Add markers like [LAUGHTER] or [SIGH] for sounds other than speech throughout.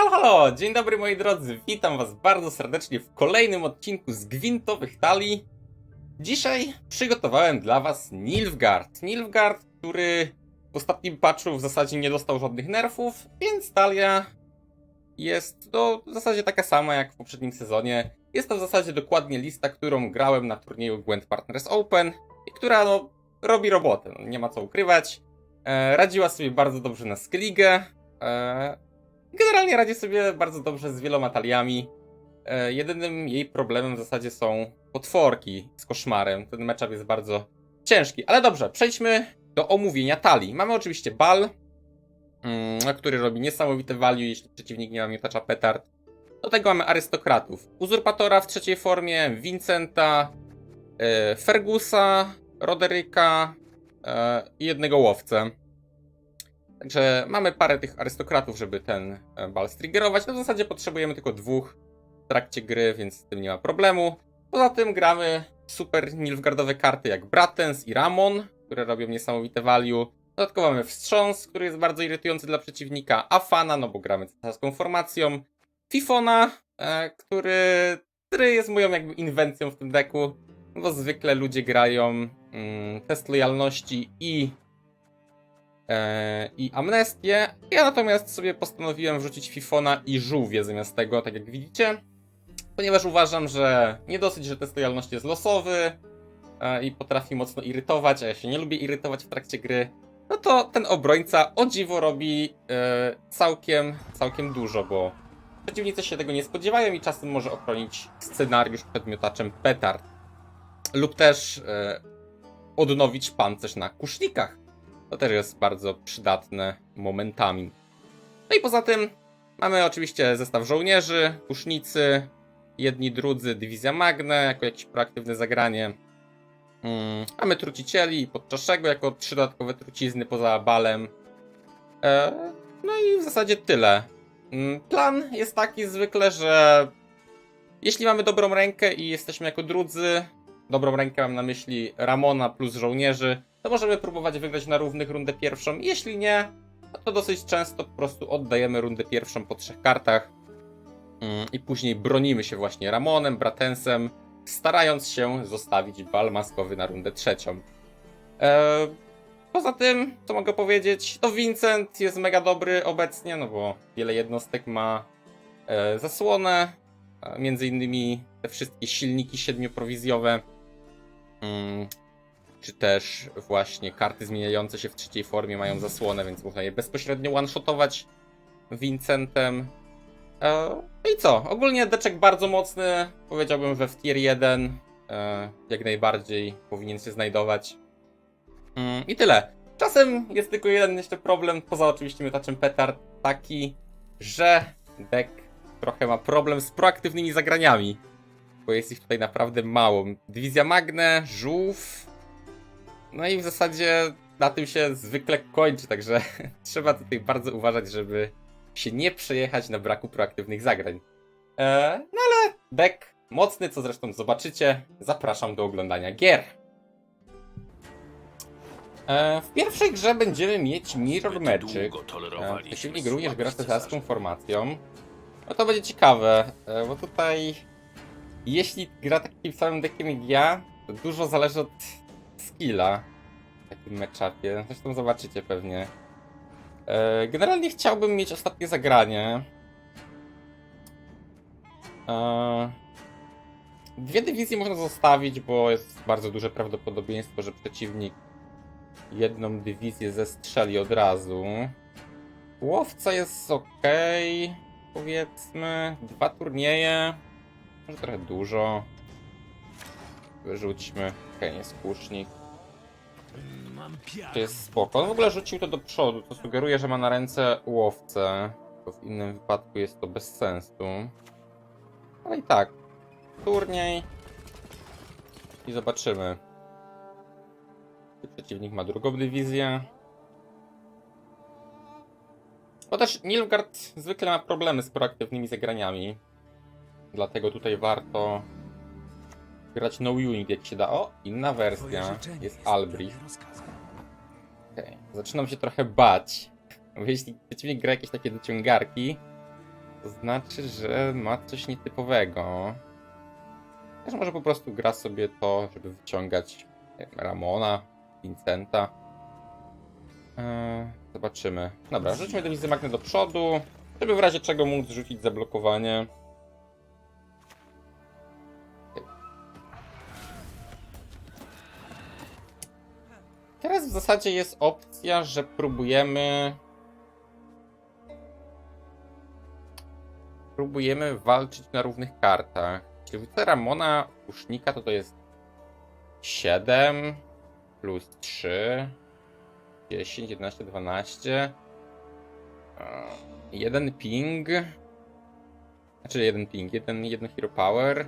Halo, halo! Dzień dobry moi drodzy, witam was bardzo serdecznie w kolejnym odcinku z Gwintowych Talii. Dzisiaj przygotowałem dla was Nilfgaard. Nilfgaard, który w ostatnim patchu w zasadzie nie dostał żadnych nerfów, więc talia jest no, w zasadzie taka sama jak w poprzednim sezonie. Jest to w zasadzie dokładnie lista, którą grałem na turnieju Gwent Partners Open i która no, robi robotę, no, nie ma co ukrywać. E, radziła sobie bardzo dobrze na Skellige. E, generalnie radzi sobie bardzo dobrze z wieloma taliami. E, jedynym jej problemem w zasadzie są potworki z koszmarem. Ten matchup jest bardzo ciężki. Ale dobrze, przejdźmy do omówienia talii. Mamy oczywiście Bal, mm, który robi niesamowite value, jeśli przeciwnik nie ma miotacza petard. Do tego mamy arystokratów. Uzurpatora w trzeciej formie, Vincenta, e, Fergusa, Roderyka e, i jednego łowcę. Także mamy parę tych arystokratów, żeby ten e, bal striggerować. No w zasadzie potrzebujemy tylko dwóch w trakcie gry, więc z tym nie ma problemu. Poza tym gramy super nilfgardowe karty jak Bratens i Ramon, które robią niesamowite value. Dodatkowo mamy Wstrząs, który jest bardzo irytujący dla przeciwnika. Afana, no bo gramy cesarską formacją. Fifona, e, który, który jest moją jakby inwencją w tym deku. Bo zwykle ludzie grają mm, test lojalności i i amnestię. Ja natomiast sobie postanowiłem wrzucić Fifona i żółwie zamiast tego, tak jak widzicie. Ponieważ uważam, że nie dosyć, że test lojalności jest losowy e, i potrafi mocno irytować, a ja się nie lubię irytować w trakcie gry, no to ten obrońca o dziwo robi e, całkiem, całkiem dużo, bo przeciwnicy się tego nie spodziewają i czasem może ochronić scenariusz przed miotaczem petard. Lub też odnowić pancerz na kusznikach. To też jest bardzo przydatne momentami. No i poza tym mamy oczywiście zestaw żołnierzy, kusznicy, jedni drudzy, dywizja Magne jako jakieś proaktywne zagranie. Mm, mamy trucicieli podczaszego jako trzy dodatkowe trucizny poza balem. E, no i w zasadzie tyle. Mm, plan jest taki zwykle, że jeśli mamy dobrą rękę i jesteśmy jako drudzy, dobrą rękę mam na myśli Ramona plus żołnierzy, to możemy próbować wygrać na równych rundę pierwszą. Jeśli nie, no to dosyć często po prostu oddajemy rundę pierwszą po trzech kartach mm, i później bronimy się właśnie Ramonem, Bratensem, starając się zostawić bal maskowy na rundę trzecią. Eee, poza tym, co mogę powiedzieć, to Vincent jest mega dobry obecnie, no bo wiele jednostek ma e, zasłonę, między innymi te wszystkie silniki siedmioprowizjowe. Mm, czy też właśnie karty zmieniające się w trzeciej formie mają zasłonę, więc można je bezpośrednio one-shotować Vincentem. E, No i co? Ogólnie deczek bardzo mocny. Powiedziałbym, że w tier 1 e, jak najbardziej powinien się znajdować. Mm, I tyle. Czasem jest tylko jeden jeszcze problem, poza oczywiście miotaczem petard, taki, że deck trochę ma problem z proaktywnymi zagraniami. Bo jest ich tutaj naprawdę mało. Dywizja Magne, żółw, no i w zasadzie na tym się zwykle kończy, także [LAUGHS] trzeba tutaj bardzo uważać, żeby się nie przejechać na braku proaktywnych zagrań. Eee, no ale deck mocny, co zresztą zobaczycie. Zapraszam do oglądania gier. Eee, w pierwszej grze będziemy mieć Mirror Magic. Eee, przeciwnik również gra cesarską formacją. No to będzie ciekawe, e, bo tutaj jeśli gra takim samym deckiem jak ja, to dużo zależy od skilla w takim matchupie. Zresztą zobaczycie pewnie. E, Generalnie chciałbym mieć ostatnie zagranie. E, Dwie dywizje można zostawić, bo jest bardzo duże prawdopodobieństwo, że przeciwnik jedną dywizję zestrzeli od razu. Łowca jest ok, powiedzmy. Dwa turnieje. Może trochę dużo. Wyrzućmy. Okej, jest kusznik. To jest spoko. On w ogóle rzucił to do przodu, to sugeruje, że ma na ręce łowcę. To w innym wypadku jest to bez sensu. Ale i tak. Turniej. I zobaczymy. Czy przeciwnik ma drugą dywizję. Bo też Nilfgaard zwykle ma problemy z proaktywnymi zagraniami. Dlatego tutaj warto grać no unit jak się da. O, inna wersja. Jest Albrich. Okej, Zaczynam się trochę bać. Bo jeśli przeciwnik gra jakieś takie dociągarki, To znaczy, że ma coś nietypowego. Też może po prostu gra sobie to, żeby wyciągać wiem, Ramona, Vincenta. Eee, zobaczymy. Dobra, rzućmy tę wizymagnę do przodu, żeby w razie czego móc rzucić zablokowanie. Teraz w zasadzie jest opcja, że próbujemy. Próbujemy walczyć na równych kartach. Jeśli wrzucę Ramona Pusznika, to to jest 7 plus 3, 10, 11, 12. e, Jeden ping. Znaczy jeden ping, jeden, jeden hero power.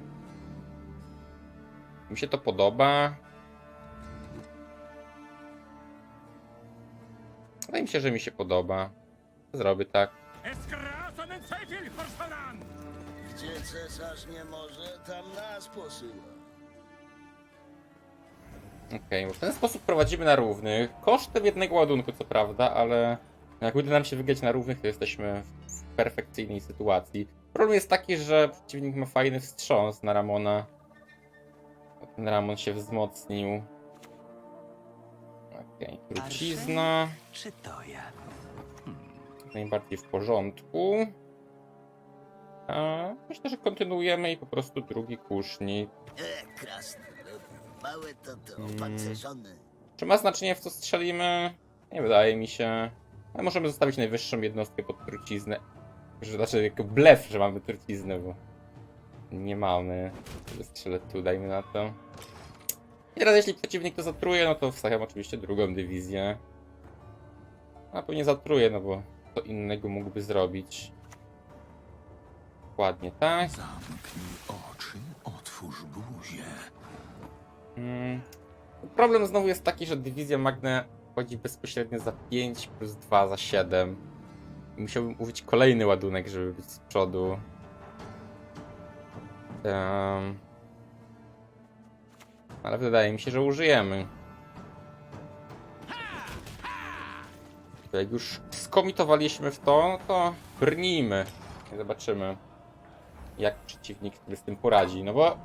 Mi się to podoba. Wydaje mi się, że mi się podoba. Zrobię tak. Gdzie cesarz nie może, tam nas posyła. Okej, bo w ten sposób prowadzimy na równych. Kosztem jednego ładunku, co prawda, ale jak uda nam się wygrać na równych, to jesteśmy w perfekcyjnej sytuacji. Problem jest taki, że przeciwnik ma fajny wstrząs na Ramona. Ten Ramon się wzmocnił. Okej, trucizna. Czy to ja? Jak najbardziej w porządku. A myślę, że kontynuujemy i po prostu drugi kusznik. E, krasny, małe to to, Mm. opancerzony. Czy ma znaczenie w co strzelimy? Nie wydaje mi się. Ale możemy zostawić najwyższą jednostkę pod truciznę. Znaczy jako blef, że mamy truciznę, bo nie mamy. Strzelę tu, dajmy na to. I teraz jeśli przeciwnik to zatruje, no to wstawiam oczywiście drugą dywizję. A pewnie zatruje, no bo co innego mógłby zrobić. Dokładnie tak. Zamknij oczy, otwórz buzię. Mm. Problem znowu jest taki, że dywizja Magne wchodzi bezpośrednio za 5 plus 2 za 7. I Musiałbym użyć kolejny ładunek, żeby być z przodu. Em. Ale wydaje mi się, że użyjemy. Jak już skomitowaliśmy w to, no to brnijmy. Zobaczymy, jak przeciwnik sobie z tym poradzi. No bo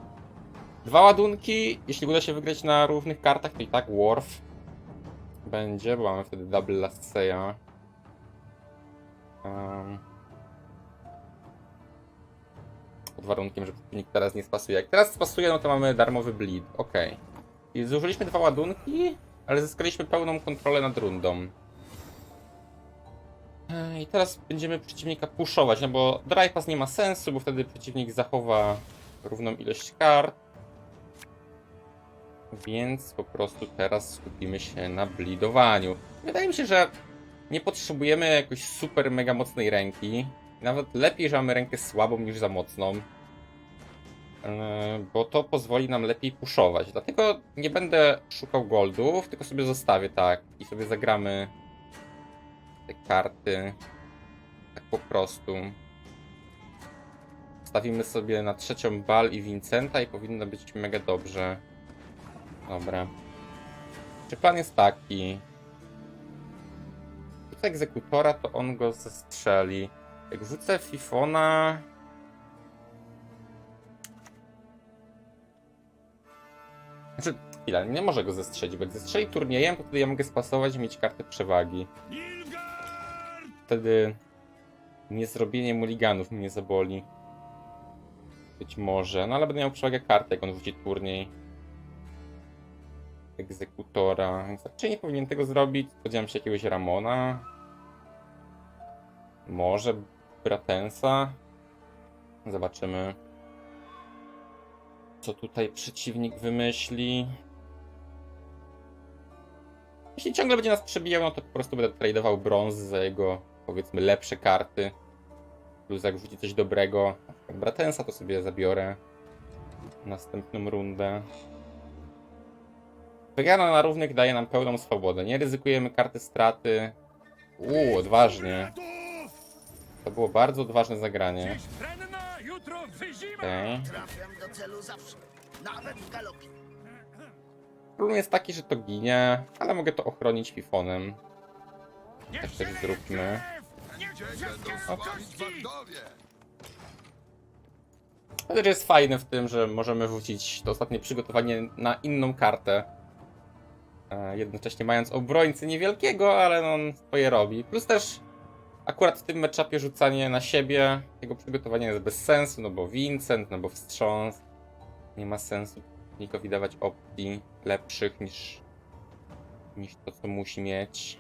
Dwa ładunki, jeśli uda się wygrać na równych kartach, to i tak Worf będzie, bo mamy wtedy double last. Um, pod warunkiem, że przeciwnik teraz nie spasuje. Jak teraz spasuje, no to mamy darmowy bleed. Ok. I zużyliśmy dwa ładunki, ale zyskaliśmy pełną kontrolę nad rundą. E, I teraz będziemy przeciwnika puszować, no bo dry pass nie ma sensu, bo wtedy przeciwnik zachowa równą ilość kart. Więc po prostu teraz skupimy się na blidowaniu. Wydaje mi się, że nie potrzebujemy jakoś super mega mocnej ręki. Nawet lepiej, że mamy rękę słabą niż za mocną. Yy, Bo to pozwoli nam lepiej puszować. Dlatego nie będę szukał goldów, tylko sobie zostawię tak i sobie zagramy te karty tak po prostu. Stawimy sobie na trzecią Bal i Vincenta i powinno być mega dobrze. Dobra. Czy plan jest taki? Wrzucę egzekutora, to on go zestrzeli. Jak wrzucę Fifona... Znaczy, chwila, nie może go zestrzelić, bo jak zestrzeli turniejem, to wtedy ja mogę spasować i mieć kartę przewagi. Wtedy niezrobienie muliganów mnie zaboli. Być może, no ale będę miał przewagę karty, jak on wrzuci turniej egzekutora. Więc raczej nie powinien tego zrobić. Spodziewam się jakiegoś Ramona. Może Bratensa. Zobaczymy. Co tutaj przeciwnik wymyśli. Jeśli ciągle będzie nas przebijał, no to po prostu będę tradeował brąz za jego, powiedzmy, lepsze karty. Plus jak wrzuci coś dobrego, przykład Bratensa, to sobie zabiorę następną rundę. Wygrana na równych daje nam pełną swobodę. Nie ryzykujemy karty straty. Uuu, odważnie. To było bardzo odważne zagranie. Dziś brenna, jutro wyzima! Okej. Trafiam do celu zawsze, nawet w galopie. Problem jest taki, że to ginie, ale mogę to ochronić fifonem. Niech Tak też zróbmy. krew! Niech wszystkie? To też jest fajne w tym, że możemy wrócić to ostatnie przygotowanie na inną kartę. E, jednocześnie mając obrońcę niewielkiego, ale no, on swoje robi. Plus też akurat w tym meczapie rzucanie na siebie jego przygotowania jest bez sensu, no bo Vincent, no bo wstrząs. Nie ma sensu nikowi dawać opcji lepszych niż, niż to, co musi mieć.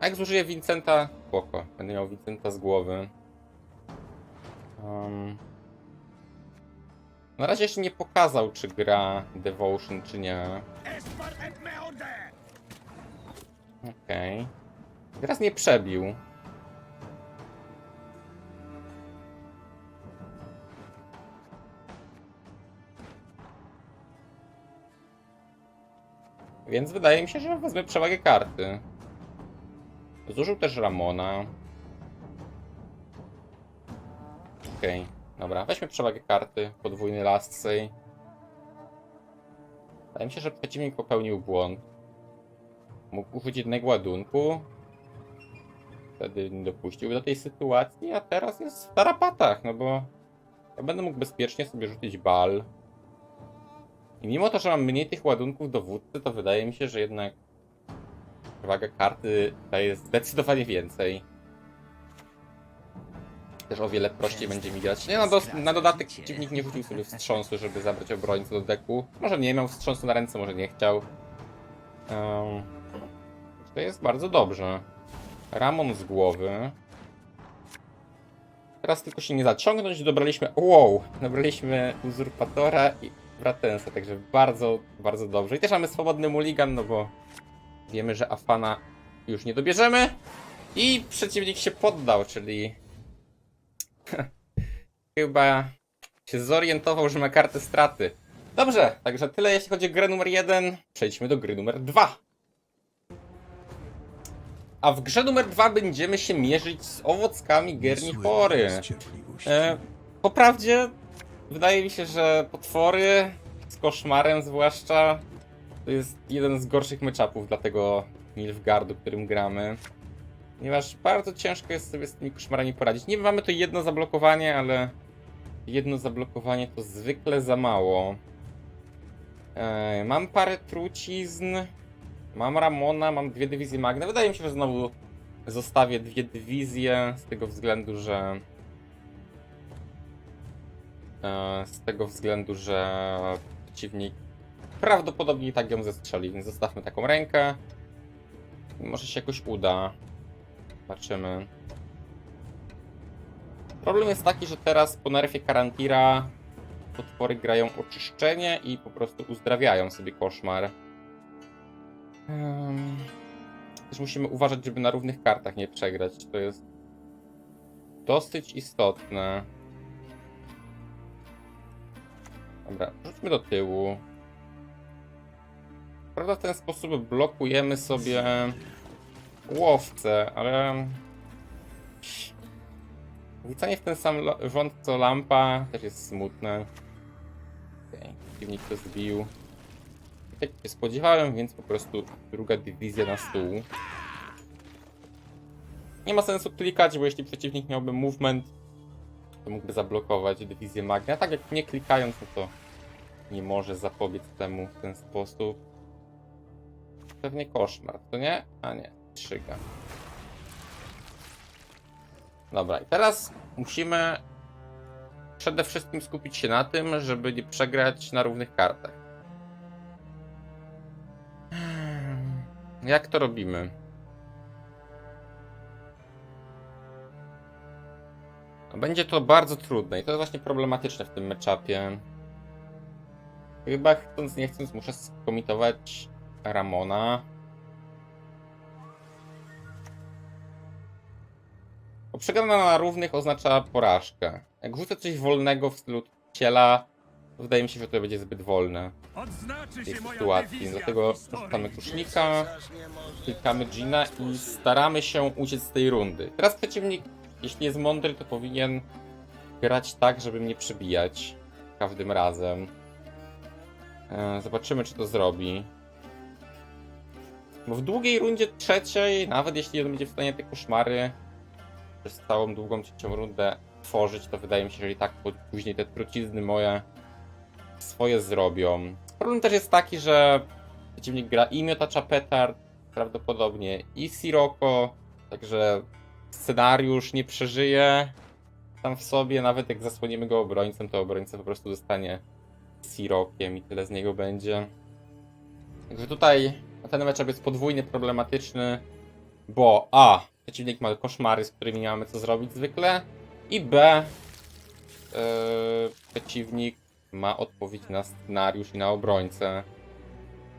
A jak zużyję Vincenta, spoko. Będę miał Vincenta z głowy. Um, na razie jeszcze nie pokazał, czy gra Devotion, czy nie. Okej. Teraz nie przebił. Więc wydaje mi się, że wezmę przewagę karty. Zużył też Ramona. Okej, dobra. Weźmy przewagę karty. Podwójny last. Wydaje mi się, że przeciwnik popełnił błąd. Mógł użyć jednego ładunku. Wtedy nie dopuścił do tej sytuacji, a teraz jest w tarapatach, no bo ja będę mógł bezpiecznie sobie rzucić bal. I mimo to, że mam mniej tych ładunków dowódcy, to wydaje mi się, że jednak przewaga karty daje zdecydowanie więcej. Też o wiele prościej będzie mi grać. Nie, na, do, na dodatek przeciwnik nie rzucił sobie wstrząsu, żeby zabrać obrońcę do deku. Może nie miał wstrząsu na ręce, może nie chciał. Um, to jest bardzo dobrze. Ramon z głowy. Teraz tylko się nie zaciągnąć, dobraliśmy... Wow! Dobraliśmy Uzurpatora i Bratensa, także bardzo, bardzo dobrze. I też mamy swobodny mulligan, no bo wiemy, że Afana już nie dobierzemy. I przeciwnik się poddał, czyli... [LAUGHS] Chyba się zorientował, że ma kartę straty. Dobrze, także tyle jeśli chodzi o grę numer 1. Przejdźmy do gry numer 2. A w grze numer 2 będziemy się mierzyć z owockami Gernichory. E, po prawdzie, wydaje mi się, że potwory z koszmarem zwłaszcza to jest jeden z gorszych meczapów dla tego Nilfgaardu, którym gramy. Ponieważ bardzo ciężko jest sobie z tymi koszmarami poradzić. Nie mamy to jedno zablokowanie, ale jedno zablokowanie to zwykle za mało. E, mam parę trucizn. Mam Ramona, mam dwie dywizje Magna. Wydaje mi się, że znowu zostawię dwie dywizje z tego względu, że. e, Z tego względu, że przeciwnik prawdopodobnie tak ją zestrzeli, więc zostawmy taką rękę. Może się jakoś uda. Zobaczymy. Problem jest taki, że teraz po nerfie Karantira potwory grają oczyszczenie i po prostu uzdrawiają sobie koszmar. Em, Też musimy uważać, żeby na równych kartach nie przegrać. To jest dosyć istotne. Dobra, rzućmy do tyłu. Prawda, w ten sposób blokujemy sobie łowcę, ale... Wrzucanie w ten sam rząd co lampa też jest smutne. Okej, przeciwnik to zbił. Tak się spodziewałem, więc po prostu druga dywizja na stół. Nie ma sensu klikać, bo jeśli przeciwnik miałby movement, to mógłby zablokować dywizję Magna. Tak jak nie klikając, no to nie może zapobiec temu w ten sposób. Pewnie koszmar, to nie? A nie, trzyga. Dobra, i teraz musimy przede wszystkim skupić się na tym, żeby nie przegrać na równych kartach. Jak to robimy? No, Będzie to bardzo trudne i to jest właśnie problematyczne w tym meczapie. Chyba chcąc nie chcąc muszę skomitować Ramona. Bo przegrana na równych oznacza porażkę. Jak rzucę coś wolnego w stylu ciela, wydaje mi się, że to będzie zbyt wolne w tej sytuacji. Dlatego rzucamy kusznika, klikamy Gina i staramy się uciec z tej rundy. Teraz przeciwnik, jeśli jest mądry, to powinien grać tak, żeby mnie przebijać każdym razem. E, Zobaczymy, czy to zrobi. Bo w długiej rundzie trzeciej, nawet jeśli on będzie w stanie te koszmary przez całą długą trzecią rundę tworzyć, to wydaje mi się, że i tak później te trucizny moje swoje zrobią. Problem też jest taki, że przeciwnik gra i miotacza petard, prawdopodobnie i Siroko, także scenariusz nie przeżyje sam w sobie, nawet jak zasłonimy go obrońcem, to obrońca po prostu zostanie Sirokiem i tyle z niego będzie. Także tutaj ten matchup jest podwójnie problematyczny, bo A. Przeciwnik ma koszmary, z którymi nie mamy co zrobić zwykle, i B. Yy, przeciwnik ma odpowiedź na scenariusz i na obrońcę.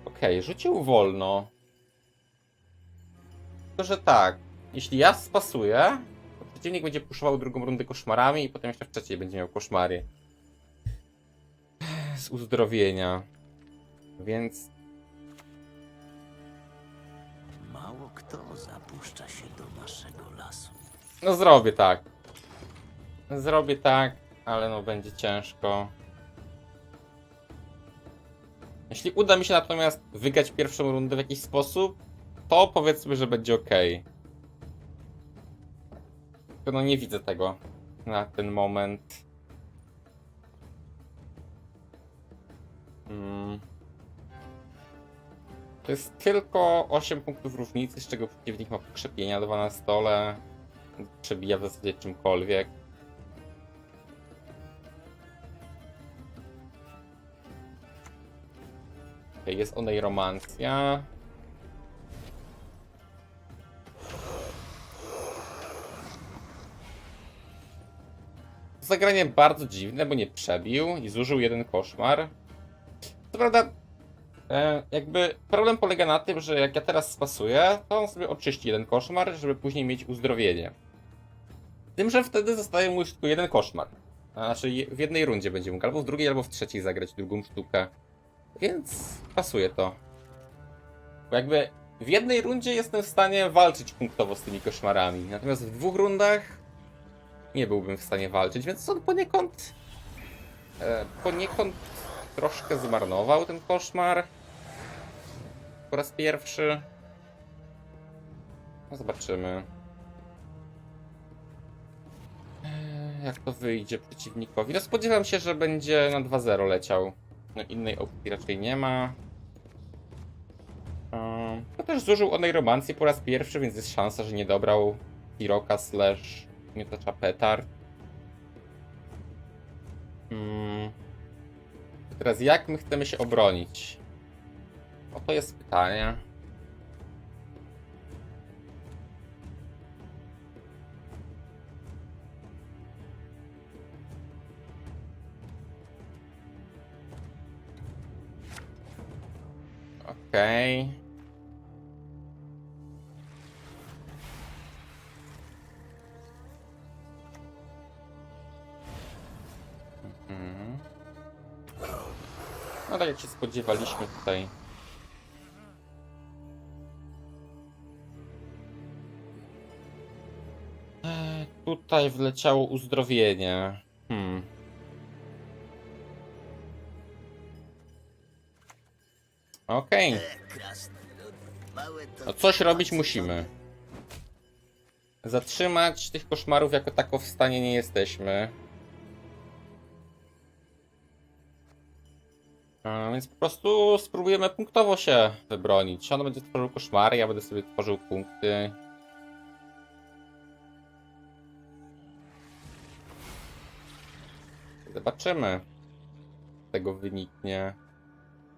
Okej, rzucił wolno. Tylko, że tak, jeśli ja spasuję, to przeciwnik będzie puszował drugą rundę koszmarami i potem jeszcze w trzeciej będzie miał koszmary. Z uzdrowienia. Więc Mało kto zapuszcza się do naszego lasu. No zrobię tak. Zrobię tak, ale no będzie ciężko. Jeśli uda mi się natomiast wygrać pierwszą rundę w jakiś sposób, to powiedzmy, że będzie ok. No nie widzę tego na ten moment. Hmm. To jest tylko 8 punktów różnicy, z czego przeciwnik ma pokrzepienia 2 na stole przebija w zasadzie czymkolwiek. Jest onej romancja. Zagranie bardzo dziwne, bo nie przebił i zużył jeden koszmar. Co prawda, e, jakby problem polega na tym, że jak ja teraz spasuję, to on sobie oczyści jeden koszmar, żeby później mieć uzdrowienie. Tym, że wtedy zostaje mu już tylko jeden koszmar. Znaczy w jednej rundzie będzie mógł albo w drugiej, albo w trzeciej zagrać drugą sztukę. Więc pasuje to. Bo jakby w jednej rundzie jestem w stanie walczyć punktowo z tymi koszmarami. Natomiast w dwóch rundach nie byłbym w stanie walczyć, więc on poniekąd e, poniekąd troszkę zmarnował ten koszmar. Po raz pierwszy. No zobaczymy. Eee, Jak to wyjdzie przeciwnikowi? No spodziewam się, że będzie na 2-0 leciał. No innej opcji raczej nie ma. To też zużył onej romancji po raz pierwszy, więc jest szansa, że nie dobrał Hiroka slash miotacza petard. Mm. Teraz jak my chcemy się obronić? O to jest pytanie. Okej. Mhm. No tak jak się spodziewaliśmy tutaj. Eee, Tutaj wleciało uzdrowienie. Okej. No coś robić musimy. Zatrzymać tych koszmarów jako tako w stanie nie jesteśmy. A, więc po prostu spróbujemy punktowo się wybronić. On będzie tworzył koszmary, ja będę sobie tworzył punkty. Zobaczymy. Tego wyniknie.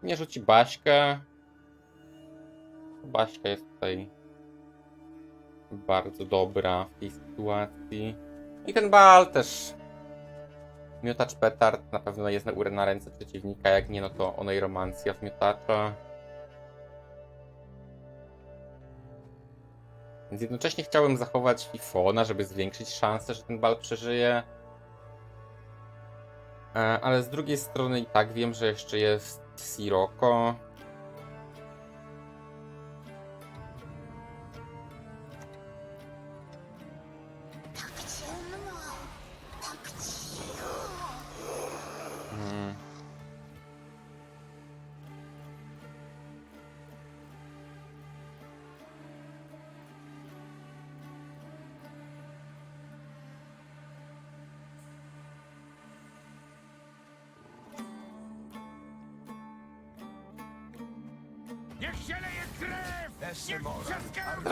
Nie rzuci Baśkę. Baśka jest tutaj bardzo dobra w tej sytuacji. I ten bal też. Miotacz petard na pewno jest na górę na ręce przeciwnika. Jak nie, no to onej romancja w miotacza. Więc jednocześnie chciałem zachować Fifona, żeby zwiększyć szansę, że ten bal przeżyje. E, Ale z drugiej strony i tak wiem, że jeszcze jest Siroko.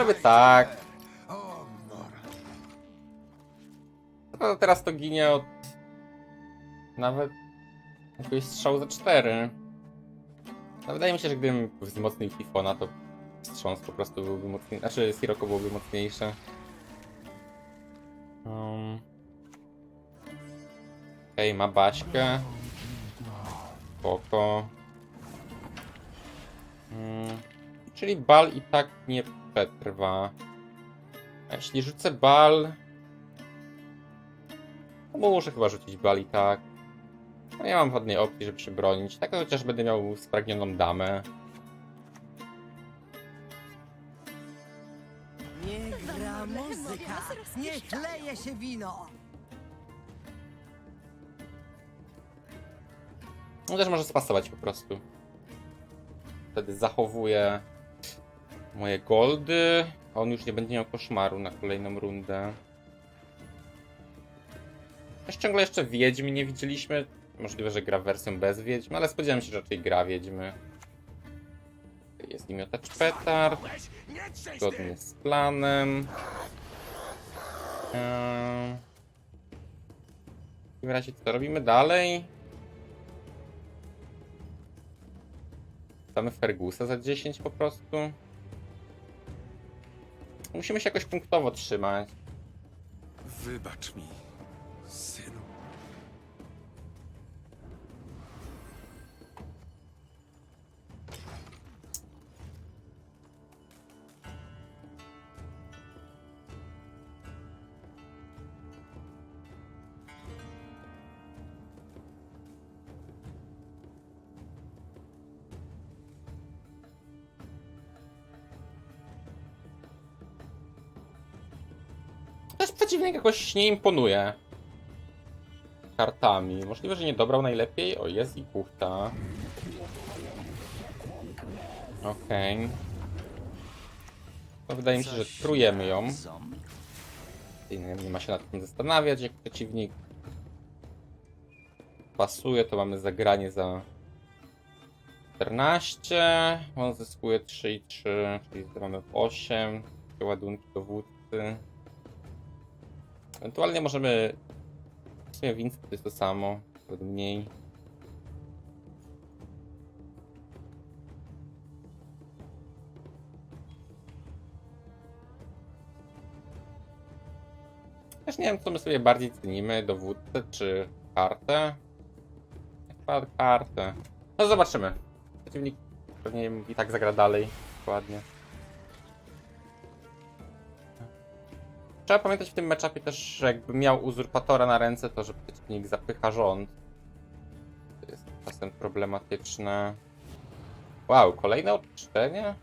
Robię tak. No, teraz to ginie od... Nawet... Jakiegoś strzału za 4. No, wydaje mi się, że gdybym wzmocnił Tifona, to wstrząs po prostu byłby mocniejszy. Znaczy, Sirocco byłby mocniejszy. Um. Okej, ma Baśkę. Spoko. Mm. Czyli bal i tak nie przetrwa. A jeśli rzucę bal... To muszę chyba rzucić bal i tak. No nie mam żadnej opcji, żeby się bronić. Tak chociaż będę miał spragnioną damę. Niech gra muzyka, niech leje się wino. No też może spasować po prostu. Wtedy zachowuję moje goldy. A on już nie będzie miał koszmaru na kolejną rundę. Też ciągle jeszcze Wiedźmy nie widzieliśmy. Możliwe, że gra wersją bez Wiedźmy, ale spodziewałem się, że raczej gra Wiedźmy. Jest nim miotacz petard. Zgodnie z planem. Eee... W takim razie co robimy dalej? Damy Fergusa za 10 po prostu. Musimy się jakoś punktowo trzymać. Wybacz mi, synu. Przeciwnik jakoś nie imponuje. Kartami. Możliwe, że nie dobrał najlepiej. O, jest i puchta. Okej. To wydaje mi się, że trujemy ją. I Nie, nie ma się nad tym zastanawiać, jak przeciwnik pasuje, to mamy zagranie za 14. On zyskuje 3 i 3, czyli mamy 8. Te ładunki dowódcy. Ewentualnie możemy. W sumie Winston to jest to samo, nawet mniej. Też nie wiem, co my sobie bardziej cenimy, dowódcę czy kartę. Chyba kartę. No zobaczymy. Przeciwnik pewnie i tak zagra dalej. Dokładnie. Trzeba pamiętać w tym meczapie też, że jakby miał uzurpatora na ręce, to że przeciwnik zapycha rząd. To jest czasem problematyczne. Wow, kolejne odczyszczenie?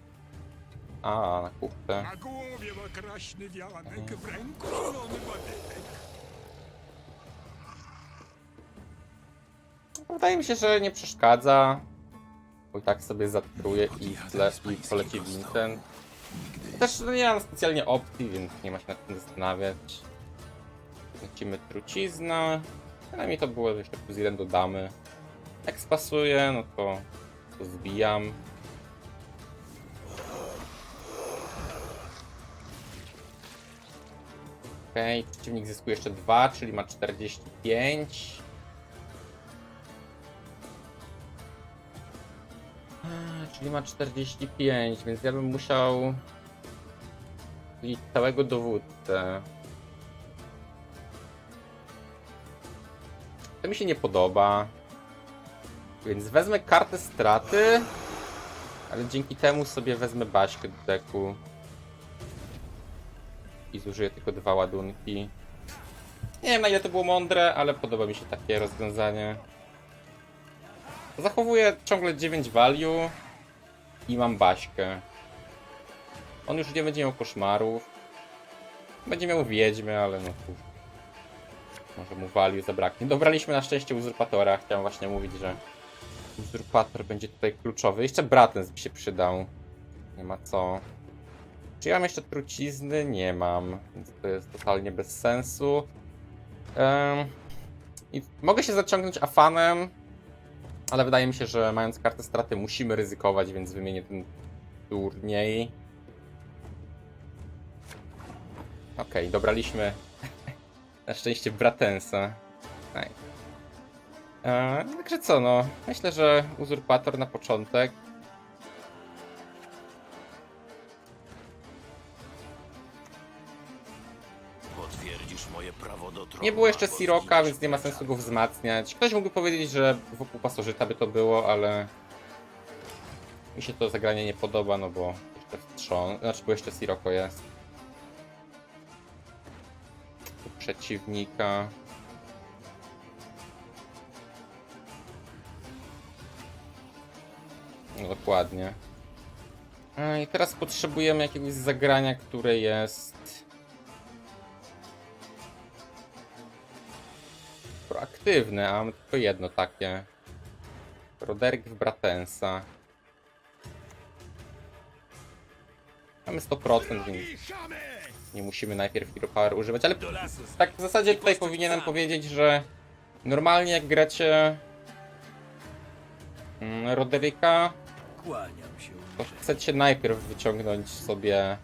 A, na kupę. Na głowie ma kraśny wianek, w ręku zielony. Wydaje mi się, że nie przeszkadza. Bo i tak sobie zatruje i, tle, i poleci Vincent. Też no, nie mam specjalnie opcji, więc nie ma się nad tym zastanawiać. Lecimy trucizna. Przynajmniej to było jeszcze plus jeden dodamy. Jak spasuje, no to, to zbijam. Okej, przeciwnik zyskuje jeszcze 2, czyli ma 45. Czyli ma 45, więc ja bym musiał i całego dowódcę. To mi się nie podoba. Więc wezmę kartę straty, ale dzięki temu sobie wezmę Baśkę do deku. I zużyję tylko dwa ładunki. Nie wiem na ile to było mądre, ale podoba mi się takie rozwiązanie. Zachowuję ciągle 9 value i mam Baśkę. On już nie będzie miał koszmarów. Będzie miał wiedźmy, ale no cóż. Może mu value zabraknie. Dobraliśmy na szczęście uzurpatora. Chciałem właśnie mówić, że uzurpator będzie tutaj kluczowy. Jeszcze Bratens by się przydał. Nie ma co. Czy ja mam jeszcze trucizny? Nie mam, więc to jest totalnie bez sensu. I mogę się zaciągnąć Afanem, ale wydaje mi się, że mając kartę straty musimy ryzykować, więc wymienię ten turniej. Okej, dobraliśmy [LAUGHS] na szczęście Bratensa. Eee, także co, no, myślę, że uzurpator na początek. Nie było jeszcze Siroka, więc nie ma sensu go wzmacniać. Ktoś mógłby powiedzieć, że wokół pasożyta by to było, ale mi się to zagranie nie podoba, no bo jeszcze wstrząs, znaczy bo jeszcze Siroko jest. U Przeciwnika. No dokładnie. A, I teraz potrzebujemy jakiegoś zagrania, które jest proaktywne, a mamy tylko jedno takie. Roderick w Bratensa. Mamy 100%, więc nie musimy najpierw Hero Power używać, ale tak w zasadzie tutaj powinienem powiedzieć, że normalnie jak gracie mm, się. to chcecie najpierw wyciągnąć sobie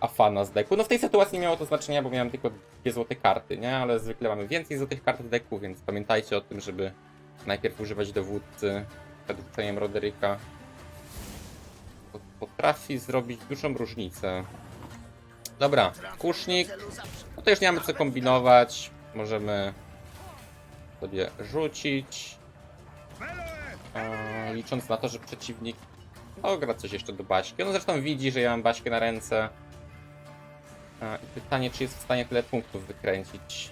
Afana z deku. No w tej sytuacji nie miało to znaczenia, bo miałem tylko dwie złote karty, nie? Ale zwykle mamy więcej złotych kart w deku, więc pamiętajcie o tym, żeby najpierw używać dowódcy przed rzuceniem Rodericka. Bo Potrafi zrobić dużą różnicę. Dobra, kusznik. No to już nie mamy co kombinować. Możemy sobie rzucić. E, licząc na to, że przeciwnik no, gra coś jeszcze do Baśki. On zresztą widzi, że ja mam Baśkę na ręce. I pytanie, czy jest w stanie tyle punktów wykręcić.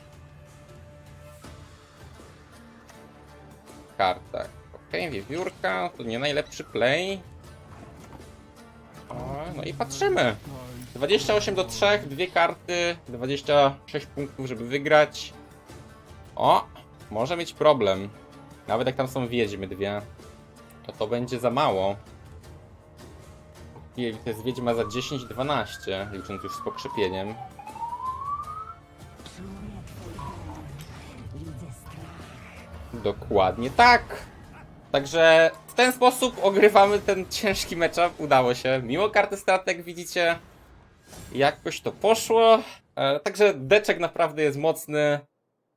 W kartach. Okej, wiewiórka, to nie najlepszy play. O, no i patrzymy. 28 do 3, dwie karty, 26 punktów, żeby wygrać. O, może mieć problem. Nawet jak tam są wiedźmy dwie, to to będzie za mało. To jest wiedźma za 10-12, licząc już z pokrzepieniem. Dokładnie tak. Także w ten sposób ogrywamy ten ciężki matchup. Udało się. Mimo karty strat, jak widzicie, jakoś to poszło. E, także deczek naprawdę jest mocny.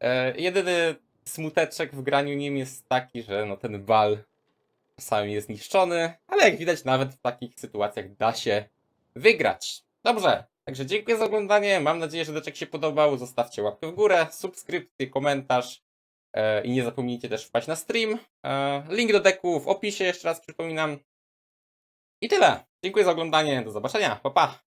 E, jedyny smuteczek w graniu nim jest taki, że no ten bal czasami jest niszczony, ale jak widać nawet w takich sytuacjach da się wygrać. Dobrze, także dziękuję za oglądanie, mam nadzieję, że deczek się podobał, zostawcie łapkę w górę, subskrypcję, komentarz e, i nie zapomnijcie też wpaść na stream. E, link do deku w opisie, jeszcze raz przypominam. I tyle, dziękuję za oglądanie, do zobaczenia, pa pa!